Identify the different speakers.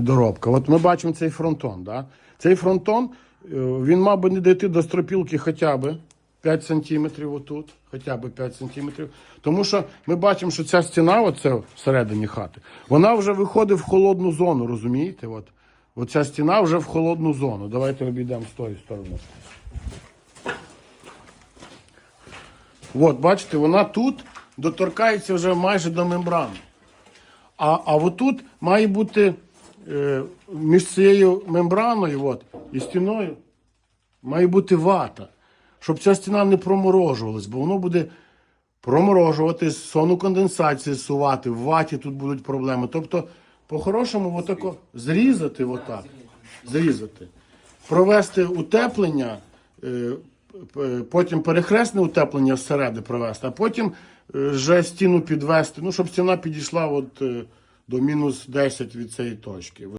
Speaker 1: Доробка. От ми бачимо цей фронтон. Да? Цей фронтон е, він мав би не дійти до стропілки хоча б 5 сантиметрів отут, хоча б 5 сантиметрів. Тому що ми бачимо, що ця стіна, оце всередині хати, вона вже виходить в холодну зону, розумієте? От, оця стіна вже в холодну зону. Давайте обійдемо з тої сторони. От, бачите, вона тут доторкається вже майже до мембрани. А, а отут має бути між цією мембраною от, і стіною має бути вата, щоб ця стіна не проморожувалась, бо воно буде проморожувати, сону конденсації сувати, в ваті тут будуть проблеми. Тобто, по-хорошому, отако зрізати отак, зрізати, провести утеплення, е, потім перехресне утеплення зсереди провести, а потім е, вже стіну підвести, ну, щоб стіна підійшла от, е, до мінус 10 від цієї точки.